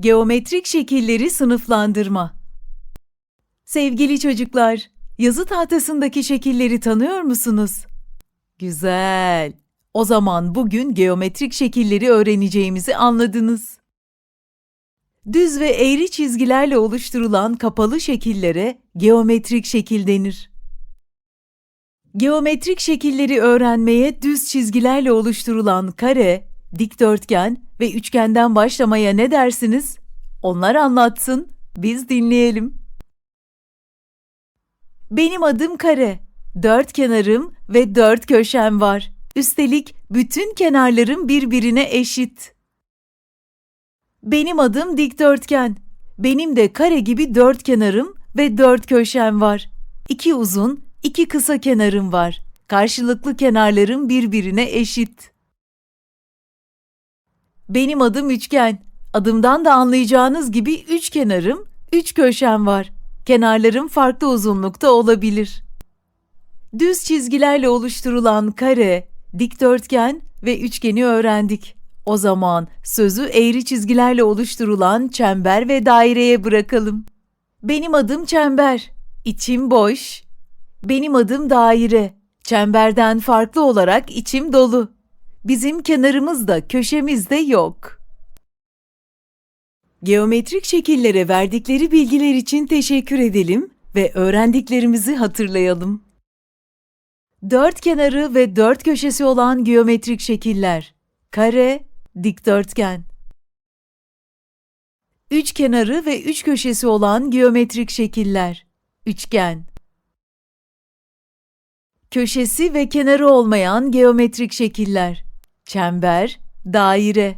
Geometrik şekilleri sınıflandırma. Sevgili çocuklar, yazı tahtasındaki şekilleri tanıyor musunuz? Güzel. O zaman bugün geometrik şekilleri öğreneceğimizi anladınız. Düz ve eğri çizgilerle oluşturulan kapalı şekillere geometrik şekil denir. Geometrik şekilleri öğrenmeye düz çizgilerle oluşturulan kare, dikdörtgen ve üçgenden başlamaya ne dersiniz? Onlar anlatsın, biz dinleyelim. Benim adım kare. Dört kenarım ve dört köşem var. Üstelik bütün kenarlarım birbirine eşit. Benim adım dikdörtgen. Benim de kare gibi dört kenarım ve dört köşem var. İki uzun, iki kısa kenarım var. Karşılıklı kenarlarım birbirine eşit. Benim adım üçgen. Adımdan da anlayacağınız gibi üç kenarım, üç köşem var. Kenarlarım farklı uzunlukta olabilir. Düz çizgilerle oluşturulan kare, dikdörtgen ve üçgeni öğrendik. O zaman sözü eğri çizgilerle oluşturulan çember ve daireye bırakalım. Benim adım çember, içim boş. Benim adım daire, çemberden farklı olarak içim dolu. Bizim kenarımız da köşemiz de yok. Geometrik şekillere verdikleri bilgiler için teşekkür edelim ve öğrendiklerimizi hatırlayalım. Dört kenarı ve dört köşesi olan geometrik şekiller. Kare, dikdörtgen. Üç kenarı ve üç köşesi olan geometrik şekiller. Üçgen. Köşesi ve kenarı olmayan geometrik şekiller. Çember, daire.